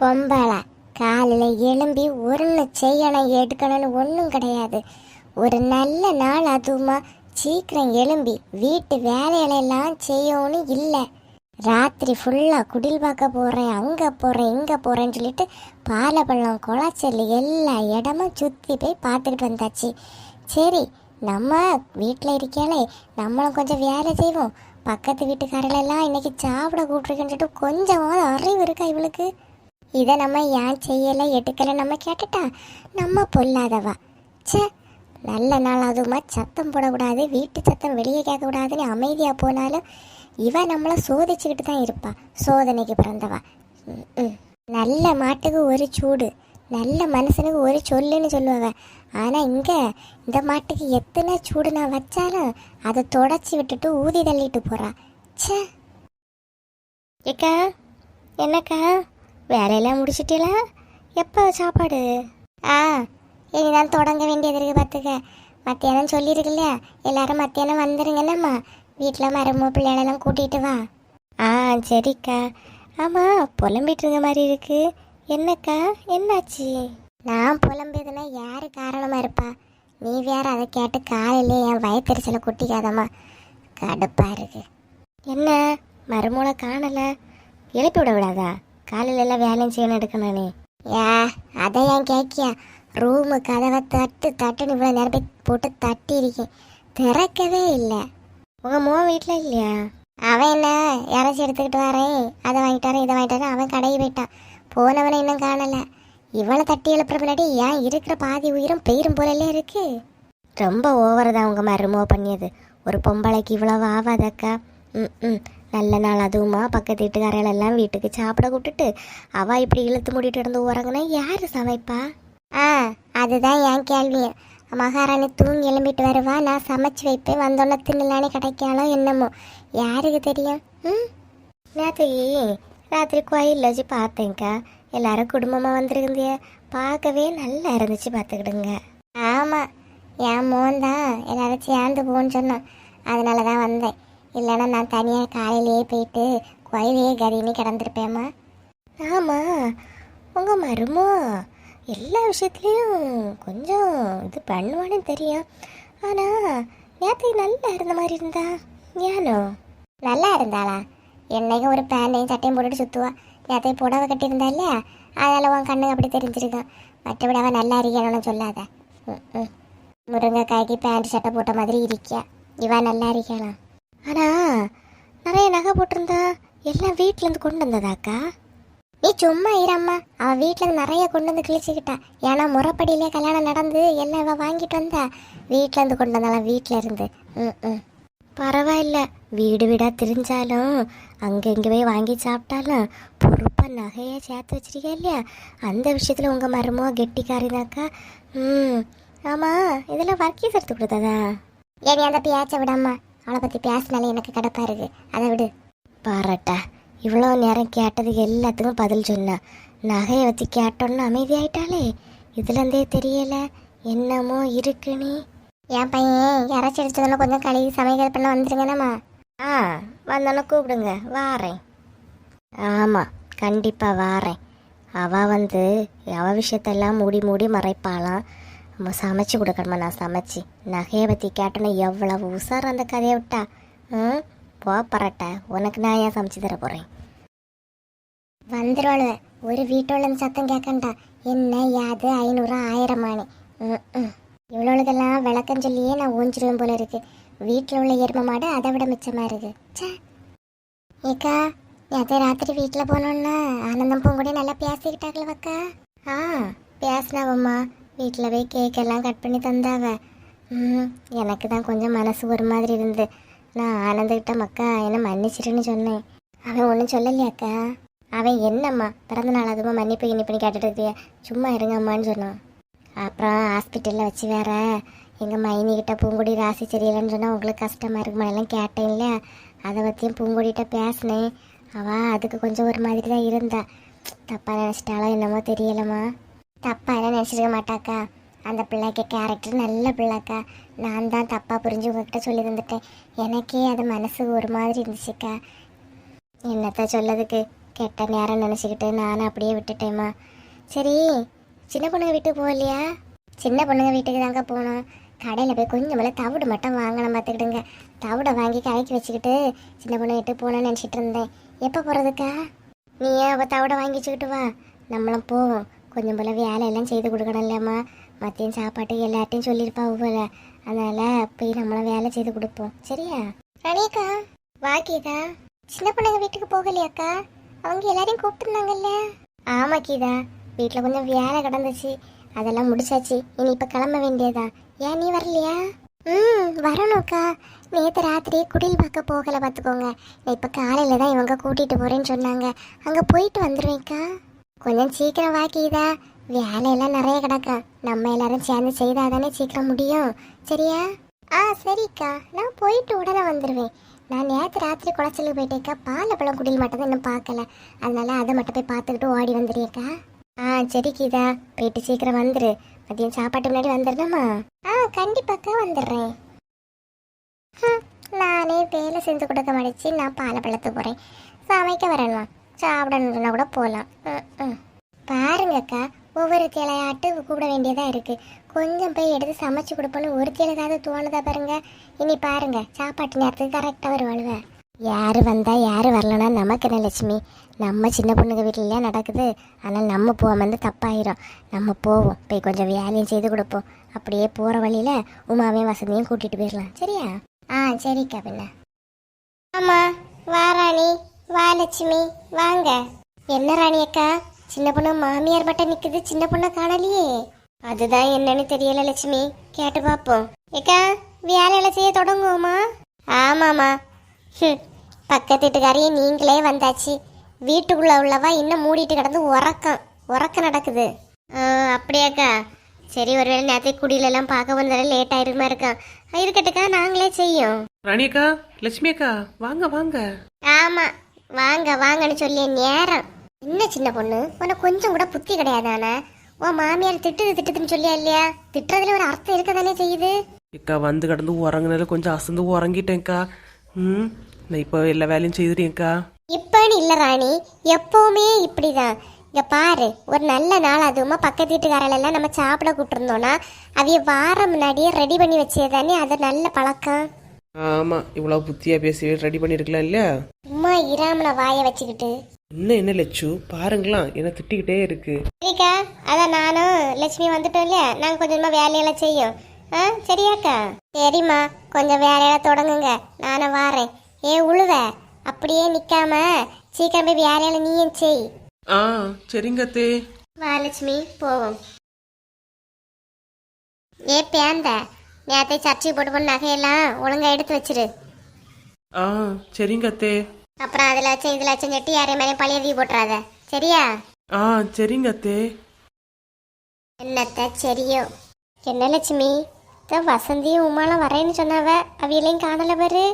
பொம்பளை. காலையில் எழும்பி ஒன்று செய்யணும் எடுக்கணும்னு ஒன்றும் கிடையாது. ஒரு நல்ல நாள் அதுவுமா. சீக்கிரம் எழும்பி வீட்டு வேலைகளெல்லாம் செய்யணும்னு இல்லை. ராத்திரி ஃபுல்லாக குடில் பார்க்க போகிறேன் அங்கே போகிறேன் இங்கே போகிறேன்னு சொல்லிட்டு பாலப்பள்ளம் குளச்சல் எல்லா இடமும் சுற்றி போய் பார்த்துக்கிட்டு வந்தாச்சு. சரி நம்ம வீட்டில் இருக்கேனே நம்மளும் கொஞ்சம் வேலை செய்வோம். பக்கத்து வீட்டுக்காரங்களெல்லாம் இன்றைக்கி சாப்பிட கூப்பிட்ருக்கேன்னு சொல்லிட்டு கொஞ்சமாவது அறிவு இருக்கா இவளுக்கு? இதை நம்ம ஏன் செய்யலை எடுக்கலை? நம்ம கேட்டுட்டா நம்ம பொல்லாதவா? ச்சே நல்ல நாள் அதுமா சத்தம் போடக்கூடாது வீட்டு சத்தம் வெளியே கேட்கக்கூடாதுன்னு அமைதியாக போனாலும் இவன் நம்மளை சோதிச்சுக்கிட்டு தான் இருப்பா சோதனைக்கு பிறந்தவா. ம், நல்ல மாட்டுக்கு ஒரு சூடு நல்ல மனுஷனுக்கு ஒரு சொல்லுன்னு சொல்லுவாங்க. ஆனால் இங்கே இந்த மாட்டுக்கு எத்தனை சூடு நான் வச்சாலும் அதை தொடச்சி விட்டுட்டு ஊதி தள்ளிட்டு போறா. ச்சே. ஏக்கா என்னக்கா? வேலையெல்லாம் முடிச்சிட்டீங்களா எப்போ சாப்பாடு? ஆ இனிதான் தொடங்க வேண்டியது இருக்குது பார்த்துக்க மத்தியானம் சொல்லியிருக்குல்ல எல்லாரும் மத்தியானம் வந்துருங்கண்ணம்மா வீட்டில் மரமோ பிள்ளைகளெல்லாம் கூட்டிகிட்டு வா. ஆ சரிக்கா. ஆமாம் புலம்பிட்டு இருக்க மாதிரி இருக்குது என்னக்கா என்னாச்சு? நான் புலம்பியதுன்னா யார் காரணமாக இருப்பா? நீ வேற அதை கேட்டு காலையிலே என் வயத்தெரிச்சலை குட்டிக்காதம்மா. கடுப்பாக இருக்கு. என்ன மருமூளை காணலை? எழுப்பி விட விடாதா காலையில எல்லாம் வேலையும் செய்யணும் எடுக்கணும்னே. ஏ அதை ஏன் கேட்கியா? ரூமு கதவை தட்டு தட்டுன்னு இவ்வளோ நேரம் போய் போட்டு தட்டி இருக்கேன். திறக்கவே இல்லை. உங்கள் மோ வீட்டில் இல்லையா? அவன் என்ன இறச்சி எடுத்துக்கிட்டு வரேன் அதை வாங்கிட்டு வரேன் இதை வாங்கிட்டு வரேன். அவன் கடைக்கு போயிட்டான். போனவனை இன்னும் காணலை. இவளை தட்டி எழுப்புற முன்னாடி ஏன் இருக்கிற பாதி உயிரும் பெயரும் போலல்ல இருக்கு? ரொம்ப ஓவர் தான் உங்கள் மாதிரி ரிமூவ் பண்ணியது. ஒரு பொம்பளைக்கு இவ்வளவு ஆகாதக்கா? ம் ம் நல்ல நாள் அதுவுமா. பக்கத்து வீட்டுக்காரைகள் எல்லாம் வீட்டுக்கு சாப்பிட கூப்பிட்டுட்டு அவ இப்படி இழுத்து மூடிட்டு இருந்து உறங்குனா யாரு சமைப்பா? ஆ அதுதான் என் கேள்வி. மகாராணி தூங்கி எழும்பிட்டு வருவா. நான் சமைச்சு வைப்பேன். வந்தோன்னே தின்னலானே கிடைக்காலோ என்னமோ. யாருக்கு தெரியும்? ம்? நேற்று ராத்திரி கோயிலில் வச்சு பார்த்தேங்க்கா எல்லாரும் குடும்பமாக வந்திருக்குந்திய பார்க்கவே நல்லா இருந்துச்சு பார்த்துக்கிடுங்க. ஆமாம் என் மோன் தான் எல்லாரும் சேர்ந்து போன்னு சொன்னான். அதனால தான் வந்தேன். இல்லைன்னா நான் தனியாக காலையிலேயே போயிட்டு குழந்தையே கதின்னு கிடந்திருப்பேம்மா. ஆமாம் உங்கள் மருமோ எல்லா விஷயத்துலேயும் கொஞ்சம் இது பண்ணுவான்னு தெரியும். ஆனால் நேற்று நல்லா இருந்த மாதிரி இருந்தா? ஏனோ? நல்லா இருந்தாளா? என்னைக்கும் ஒரு பேண்டையும் சட்டையும் போட்டுட்டு சுற்றுவா நேற்று புடவை கட்டியிருந்தா இல்லையா அதனால் உன் கண்ணுக்கு அப்படி தெரிஞ்சிருக்கான் மற்றபடி அவன் நல்லா இருக்கணும்னு சொல்லாத. ம் ம் முருங்கைக்காய்க்கு பேண்ட் சட்டை போட்ட மாதிரி இருக்கியா? இவன் நல்லா இருக்கலாம் ஆனா நிறைய நகை போட்டிருந்தா எல்லாம் வீட்ல இருந்து கொண்டு வந்ததாக்கா? நீ சும்மா இரம்மா. அவ வீட்ல இருந்து நிறைய கொண்டு வந்து கிழிச்சுக்கிட்டா. ஏன்னா முறைப்படியிலே கல்யாணம் நடந்து எல்லாம் இவ வாங்கிட்டு வந்தா? வீட்ல இருந்து கொண்டு வந்தாலாம் வீட்ல இருந்து ம் ம். பரவாயில்ல. வீடு வீடா திரிஞ்சாலும் அங்க இங்க போய் வாங்கி சாப்பிட்டாலும் பொறுப்பா நகையை சேர்த்து வச்சிருக்கா இல்லையா? அந்த விஷயத்துல உங்க மருமோ கெட்டிக்காரினாக்கா ம். ஆமா இதெல்லாம் வர்க்கீஸ் எடுத்து கொடுத்ததா? ஏடி அந்த பேச்சை விடாமா. அவளை பற்றி பேசினாலே எனக்கு கிடப்பா இருக்கு. அதை விடு. பாராட்டா இவ்வளோ நேரம் கேட்டதுக்கு எல்லாத்துக்கும் பதில் சொன்னா. நகையை வச்சு கேட்டோன்னு அமைதியாயிட்டாளே. இதுலேருந்தே தெரியல. என்னமோ இருக்கு நீ. என் பையன் இறச்சி அடிச்சதுன்னு கொஞ்சம் கழுவி சமையல் பண்ண வந்துருங்கண்ணம்மா. ஆ வந்தோன்னே கூப்பிடுங்க. வாரேன். ஆமாம் கண்டிப்பாக வாரேன். அவள் வந்து அவ விஷயத்தெல்லாம் மூடி மூடி மறைப்பாளாம். சமைச்சு கொடுக்கணுமா? நான் சமைச்சு. நகையை பற்றி கேட்டோன்னா எவ்வளவு உசார் அந்த கதையை விட்டா? ம்? போ பரட்ட. உனக்கு நான் ஏன் சமைச்சு தர போகிறேன் வந்துடுவாளு ஒரு வீட்டோட சத்தம் கேட்கண்டா. என்ன யாது ஐநூறு ஆயிரமானு ம் இவ்வளோதெல்லாம் விளக்கம் சொல்லியே நான் ஊஞ்சிருவேன் போல இருக்கு. வீட்டில் உள்ள எரும மாடு அதை விட மிச்சமாக இருக்கு. ச்சே. ஏக்கா நேற்று ராத்திரி வீட்டில் போனோன்னா ஆனந்தம் பூங்கூட நல்லா பேசிக்கிட்டாங்களவக்கா ஆ பேசினாவம்மா வீட்டில் போய் கேக் எல்லாம் கட் பண்ணி தந்தாவ. ம் எனக்கு தான் கொஞ்சம் மனசு ஒரு மாதிரி இருந்து நான் ஆனந்துக்கிட்ட மக்கா என்ன மன்னிச்சிருன்னு சொன்னேன். அவன் ஒன்றும் சொல்லலையாக்கா அவன் என்னம்மா? பிறந்த நாள் அதுமா மன்னிப்பு கிண்ணிப்பு கேட்டுட்டு இருக்கிய. சும்மா இருங்கம்மான்னு சொன்னான். அப்புறம் ஹாஸ்பிட்டலில் வச்சு வேற. எங்கள் மைனிக்கிட்ட பூங்குடி ராசி சரியில்லைன்னு சொன்னால் உங்களுக்கு கஷ்டமாக இருக்குமா? எல்லாம் கேட்டேன் இல்லையா? அதை பற்றியும் பூங்குடிகிட்ட பேசினேன். அவள் அதுக்கு கொஞ்சம் ஒரு மாதிரி தான் இருந்தா. தப்பாக நினச்சிட்டாலும் என்னமோ தெரியலம்மா. தப்பாக எல்லாம் நினச்சிருக்க மாட்டாக்கா. அந்த பிள்ளைக்கு கேரக்டர் நல்ல பிள்ளைக்கா. நான் தான் தப்பாக புரிஞ்சு உங்ககிட்ட சொல்லி தந்துட்டேன். எனக்கே அது மனசு ஒரு மாதிரி இருந்துச்சுக்கா. என்னத்த சொல்லதுக்கு? கெட்ட நேரம் நினச்சிக்கிட்டு நானும் அப்படியே விட்டுட்டேம்மா. சரி சின்ன பொண்ணுங்க வீட்டுக்கு போகலையா சின்ன பொண்ணுங்க வீட்டுக்கு தாங்க போனோம். கடையில் போய் கொஞ்சம் மேலே தவிடு மட்டும் வாங்கணும் பார்த்துக்கிடுங்க. தவிடை வாங்கி கலக்கி வச்சுக்கிட்டு சின்ன பொண்ணு வீட்டுக்கு போகணும்னு நினச்சிட்டு இருந்தேன். எப்போ போகிறதுக்கா நீ ஏன் அவள் தவிடை வாங்கி வச்சுக்கிட்டு வா. நம்மளும் போவோம். கொஞ்சம் போல வேலையெல்லாம் செய்து கொடுக்கணும் இல்லைம்மா மதியம் சாப்பாட்டு எல்லார்ட்டையும் சொல்லியிருப்பா போல அதனால் போய் நம்மளும் வேலை செய்து கொடுப்போம். சரியா? ரணியக்கா வாக்கிதா சின்ன பொண்ணுங்க வீட்டுக்கு போகலையாக்கா அவங்க எல்லாரையும் கூப்பிட்டுருந்தாங்கல்ல? ஆமாம் கீதா. வீட்டில் கொஞ்சம் வேலை கிடந்துச்சு. அதெல்லாம் முடிச்சாச்சு. இனி இப்போ கிளம்ப வேண்டியதா? ஏன் நீ வரலையா? ம் வரணும்க்கா நேற்று ராத்திரி குடில் பார்க்க போகலை பார்த்துக்கோங்க. நான் இப்போ காலையில் தான் இவங்க கூட்டிகிட்டு போகிறேன்னு சொன்னாங்க. அங்கே போயிட்டு வந்துடுவேன்க்கா கொஞ்சம் சீக்கிரம் வாக்கிதா வேலையெல்லாம் நிறைய கிடக்கா. நம்ம எல்லாரும் சேர்ந்து செய்தாதானே சீக்கிரம் முடியும். சரியா? ஆ சரிக்கா. நான் போயிட்டு உடனே வந்துடுவேன் நான் நேற்று ராத்திரி குளச்சலுக்கு போயிட்டேக்கா. பால் பழம் குடியில் மட்டும் தான் இன்னும் பார்க்கல. அதனால அதை மட்டும் போய் பார்த்துக்கிட்டு ஓடி வந்துடுறியக்கா ஆ சரி கீதா. போயிட்டு சீக்கிரம் வந்துரு. மதியம் சாப்பாட்டு முன்னாடி வந்துடணுமா ஆ கண்டிப்பாக்கா வந்துடுறேன். நானே வேலை செஞ்சு கொடுக்க மடிச்சு நான் பாலை பழத்து போகிறேன் சமைக்க வரணுமா சாப்பிடணுன்னா கூட போகலாம் ம், ம். பாருங்கக்கா ஒவ்வொரு தேலையாட்டு கூப்பிட வேண்டியதா இருக்கு. கொஞ்சம் போய் எடுத்து சமைச்சு கொடுப்போன்னு ஒரு தேலை ஏதாவது தோணுதா பாருங்க. இனி பாருங்க சாப்பாட்டு நேரத்துக்கு கரெக்டாக வருவாளுவ யார் வந்தால் யார் வரலன்னா நமக்கு என்ன லட்சுமி? நம்ம சின்ன பொண்ணுங்க வீட்டிலையா நடக்குது? ஆனால் நம்ம போகாம வந்து தப்பாயிரும். நம்ம போவோம் போய் கொஞ்சம் வேலையும் செய்து கொடுப்போம். அப்படியே போகிற வழியில் உமாவையும் வசதியும் கூட்டிகிட்டு போயிடலாம். சரியா? ஆ சரிக்கா பின்ன. ஆமாம் வாராணி வா லட்சுமி. வாங்க. என்ன ராணி அக்கா? சின்ன பொண்ணு மாமியார் மட்டும் நிக்குது சின்ன பொண்ணை காணலையே. அதுதான் என்னன்னு தெரியல லட்சுமி. கேட்டு பார்ப்போம். ஏக்கா வேலையில செய்ய தொடங்குவோமா? ஆமாமா ஹம், பக்கத்து வீட்டுக்காரியே நீங்களே வந்தாச்சு. வீட்டுக்குள்ள உள்ளவா இன்னும் மூடிட்டு கிடந்து உறக்கம். உறக்கம் நடக்குது. அப்படியாக்கா. சரி ஒருவேளை நேரத்தை குடியிலெல்லாம் பார்க்க வந்தாலும் லேட் ஆயிருமா இருக்கான் இருக்கட்டுக்கா நாங்களே செய்யும். ராணி அக்கா லட்சுமி அக்கா வாங்க வாங்க. ஆமா. வாங்க வாங்கன்னு சொல்லி நேரம். என்ன சின்ன பொண்ணு? உனக்கு கொஞ்சம் கூட புத்தி கிடையாதானே உன் மாமியார் திட்டுது திட்டுதுன்னு சொல்லியா இல்லையா? திட்டுறதுல ஒரு அர்த்தம் இருக்க தானே செய்யுது? அக்கா வந்து கடந்து உறங்குனால கொஞ்சம் அசந்து உறங்கிட்டேன்க்கா. ம் நான் இப்போ எல்லா வேலையும் செய்துட்டேன்க்கா. இப்பன்னு இல்ல ராணி எப்பவுமே இப்படிதான். இங்க பாரு ஒரு நல்ல நாள் அதுவுமா பக்கத்து வீட்டுக்காரெல்லாம் நம்ம சாப்பிட கூப்பிட்டுருந்தோம்னா அவைய வாரம் முன்னாடியே ரெடி பண்ணி வச்சதுதானே அது நல்ல பழக்கம். ஆமாம் இவ்வளோ புத்தியாக பேசி ரெடி பண்ணியிருக்கலாம் இல்லையா? சும்மா இராமல வாய வச்சுக்கிட்டு. இன்னும் என்ன லட்சு? பாருங்களா என்ன திட்டிக்கிட்டே இருக்கு. சரிக்கா அதான் நானும் லட்சுமி வந்துட்டோம் இல்லையா? நாங்கள் கொஞ்சமாக வேலையெல்லாம் செய்யும். ஆ சரியாக்கா? சரிம்மா கொஞ்சம் வேலையெல்லாம் தொடங்குங்க. நானும் வாரேன். ஏ உழுவ? அப்படியே நிற்காம சீக்கிரம் போய் வேலையெல்லாம் நீயும் செய். ஆ சரிங்க அத்தே. வா லட்சுமி போவோம். ஏ பேந்த. நேத்தை சர்ச்சை போட்டு போன நகையெல்லாம் ஒழுங்கா எடுத்து வச்சிரு. ஆ சரிங்க அத்தே. அப்புறம் அதில் வச்சு இதில் வச்சு நெட்டி யாரையும் மேலே பழைய தீ போட்டுறாத. சரியா? ஆ சரிங்க அத்தே. என்னத்த சரியோ? என்ன லட்சுமி? இந்த வசந்தியும் உமாலாம் வரேன்னு சொன்னாவ அவியலையும் காணல பாரு.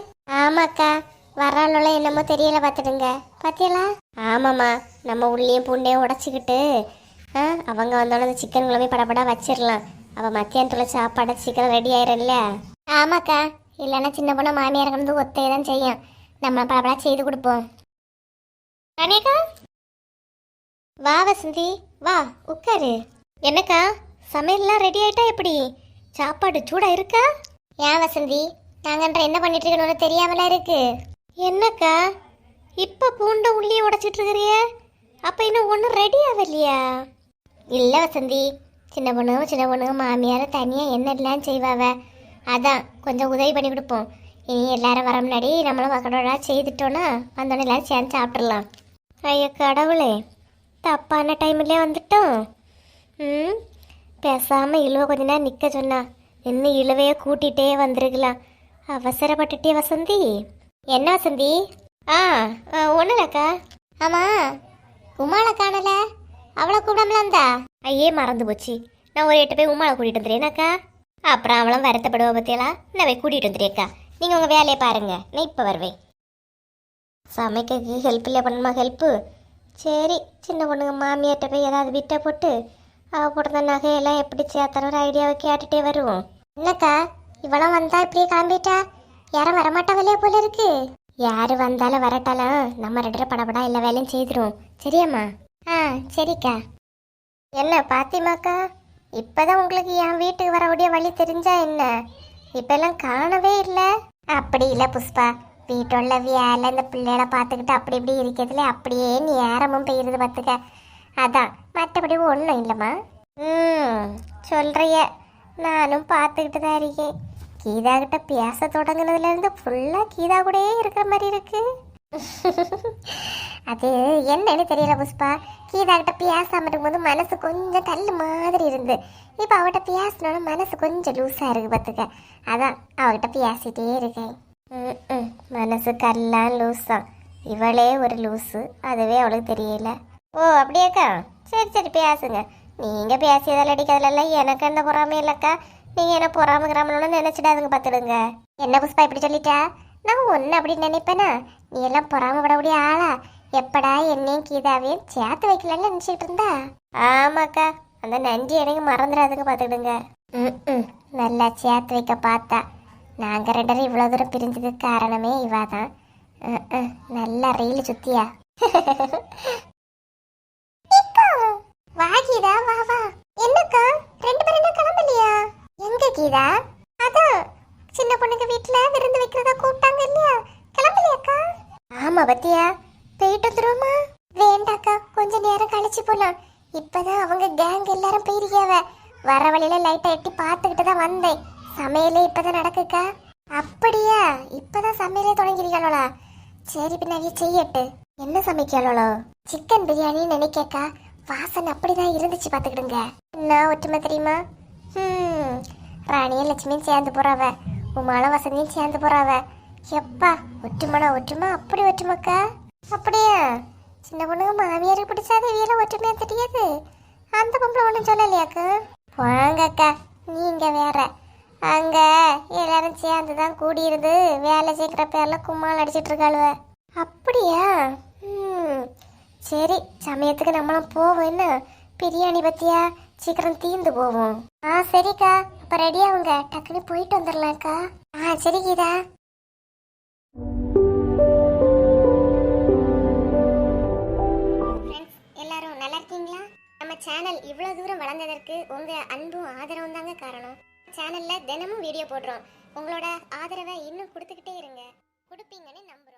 ஆமாக்கா வராளோல என்னமோ தெரியல பார்த்துடுங்க பாத்தியலா? ஆமாம்மா நம்ம உள்ளேயும் பூண்டையும் உடச்சிக்கிட்டு அவங்க வந்தோடனே இந்த சிக்கன் குழம்பு படபடா வச்சிடலாம் அவள் மத்தியானத்துல சாப்பாடு சீக்கிரம் ரெடி ஆயிரும்ல? ஆமாக்கா. இல்லைன்னா சின்ன பொண்ணு மாமியார் வந்து ஒத்தையை தான் செய்யும். நம்ம படபடா செய்து கொடுப்போம். அனேகா வா வசந்தி. வா உட்காரு. என்னக்கா சமையல்லாம் ரெடி ஆயிட்டா எப்படி? சாப்பாடு சூடா இருக்கா? ஏன் வசந்தி? நாங்கன்ற என்ன பண்ணிட்டு இருக்கணும்னு தெரியாமல இருக்கு? என்னக்கா இப்ப பூண்டை உள்ளே உடைச்சிட்டு இருக்கிறிய. அப்ப இன்னும் ஒன்றும் ரெடி ஆகலையா? இல்ல வசந்தி. சின்ன பொண்ணு சின்ன பொண்ணு மாமியார தனியாக என்ன எல்லாம் செய்வாவ? அதான் கொஞ்சம் உதவி பண்ணி கொடுப்போம். இனி எல்லாரும் வர முன்னாடி நம்மளும் மக்களோட செய்துட்டோன்னா வந்தோடனே எல்லாரும் சேர்ந்து சாப்பிட்றலாம் ஐயோ கடவுளே தப்பான டைம்லேயே வந்துட்டோம். ம் பேசாமல் இழுவ கொஞ்ச நேரம் நிற்க சொன்னா இன்னும் இழுவையை கூட்டிகிட்டே வந்துருக்கலாம். அவசரப்பட்டுட்டே வசந்தி என்ன வசந்தி? ஆ ஒன்றும் இல்லைக்கா ஆமாம் உமாளை காணலை? அவளை கூடாமல இருந்தா? ஐயே மறந்து போச்சு? நான் ஒரு எட்டு போய் உமாளை கூட்டிகிட்டு வந்துடுறேனாக்கா அப்புறம் அவளும் வருத்தப்படுவா பற்றியெல்லாம் நான் போய் கூட்டிகிட்டு வந்துடுறேக்கா நீங்கள் உங்கள் வேலையை பாருங்க. நான் இப்போ வருவேன். சமைக்கிறதுக்கு ஹெல்ப் இல்லையா பண்ணுமா ஹெல்ப்பு சரி சின்ன பொண்ணுங்க மாமியார்கிட்ட போய் ஏதாவது விட்ட போட்டு அவ போடுற நகையெல்லாம் எப்படி சேர்த்தன ஒரு ஐடியாவை கேட்டுட்டே வருவோம். என்னக்கா இவளும் வந்தா இப்படியே கிளம்பிட்டா? யாரும் வரமாட்டாவில்லையா போல இருக்கு? யார் வந்தாலும் வரட்டாலும் நம்ம ரெண்டு பேரும் படபடா எல்லா வேலையும் செய்திரும் சரியாம்மா? ஆ சரிக்கா. என்ன பாத்திமாக்கா? இப்பதான் உங்களுக்கு என் வீட்டுக்கு வரக்கூடிய வழி தெரிஞ்சா என்ன? இப்பெல்லாம் காணவே இல்லை. அப்படி இல்லை புஷ்பா. வீட்டுள்ள வேலை இந்த பிள்ளைகளை பார்த்துக்கிட்டு அப்படி இப்படி இருக்கிறதுல அப்படியே நேரமும் பெய்யுறது பார்த்துக்க. அதான் மற்றபடி ஒன்றும் இல்லைம்மா. ம் சொல்கிறிய நானும் பார்த்துக்கிட்டு தான் இருக்கேன். கீதா கிட்ட பேச தொடங்குனதுலேருந்து ஃபுல்லாக கீதா கூடயே இருக்கிற மாதிரி இருக்குது அது என்னன்னு தெரியல புஷ்பா. கீதா கிட்ட பேசாம இருக்கும்போது மனசு கொஞ்சம் கல் மாதிரி இருந்து. இப்ப அவகிட்ட பேசணும்னு மனசு கொஞ்சம் லூஸா இருக்கு பாத்துக்க. அதான் அவகிட்ட பேசிட்டே இருக்கேன். ம், மனசு கல்லாம் லூசா இவளே ஒரு லூஸு அதுவே அவளுக்கு தெரியல. ஓ அப்படியாக்கா சரி சரி பேசுங்க. நீங்க பேசியதால் அடிக்கிறதுல எனக்கு எந்த பொறாமையும் இல்லக்கா நீங்க என்ன பொறாம கிராமம்னு நினைச்சிடாதுங்க பார்த்துடுங்க என்ன புஷ்பா இப்படி சொல்லிட்டா? நான் ஒன்னு அப்படி நினைப்பேனா? நீ எல்லாம் பொறாமப்படக்கூடிய ஆளா? எப்படா என்னையும் கீதாவையும் சேர்த்து வைக்கலன்னு நினைச்சிட்டு இருந்தா? ஆமாக்கா. அந்த நன்றி எனக்கு மறந்துடாதுங்க பார்த்துடுங்க ம் நல்லா சேர்த்து வைக்க பார்த்தா. நாங்க ரெண்டு பேரும் இவ்வளவு தூரம் பிரிஞ்சதுக்கு காரணமே இவா தான் நல்லா ரயில் சுத்தியா? வா கீதா வா வா. என்னக்கா? ரெண்டு பேரும் என்ன கிளம்பலையா? எங்க கீதா? அதான் சின்ன பொண்ணுங்க வீட்ல விருந்து வைக்கிறதா கூப்பிட்டாங்க இல்லையா? கிளம்பலையாக்கா ஆமா பத்தியா. போயிட்டு வந்துருவோமா? வேண்டாக்கா கொஞ்ச நேரம் கழிச்சு போலாம். இப்பதான் அவங்க கேங் எல்லாரும் போயிருக்காவ வர வழியில லைட்டா எட்டி பார்த்துக்கிட்டு தான் வந்தேன். சமையலே இப்பதான் நடக்குக்கா. அப்படியா? இப்பதான் சமையலே தொடங்கிருக்காளோளா சரி பின்னாடி செய்யட்டு. என்ன சமைக்காளோ சிக்கன் பிரியாணி நினைக்கக்கா. வாசனை அப்படிதான் இருந்துச்சு பாத்துக்கிடுங்க என்ன ஒற்றுமை தெரியுமா? ஹம், ராணியும் லட்சுமியும் சேர்ந்து போறாவ. உமால வசதியும் சேர்ந்து போறாவ எப்பா ஒற்றுமனா ஒற்றுமை அப்படி ஒற்றுமைக்கா? அப்படியா? சின்ன பொண்ணுங்க மாமியாருக்கு பிடிச்சாது வீர ஒற்றுமையா தெரியாது. அந்த பொம்பளை ஒன்றும் சொல்லலையாக்கா? வாங்கக்கா நீங்க வேற. அங்க எல்லாரும் சேர்ந்து தான் கூடியிருந்து வேலை செய்கிற பேர்ல கும்மால் அடிச்சிட்டு இருக்காளுவ. அப்படியா? ம். சரி சமயத்துக்கு நம்மளும் போவோம் என்ன? பிரியாணி பத்தியா? சீக்கிரம் தீந்து போவோம். ஆ சரிக்கா. அப்ப ரெடி அவங்க டக்குன்னு போயிட்டு வந்துடலாம்க்கா ஆ சரி கீதா. எல்லாரும் நல்லா இருக்கீங்களா? நம்ம சேனல் இவ்வளோ தூரம் வளர்ந்ததற்கு உங்க அன்பும் ஆதரவும் தாங்க காரணம். சேனல்ல தினமும் வீடியோ போடுறோம். உங்களோட ஆதரவை இன்னும் கொடுத்துக்கிட்டே இருங்க. கொடுப்பீங்கன்னு நம்புறோம்.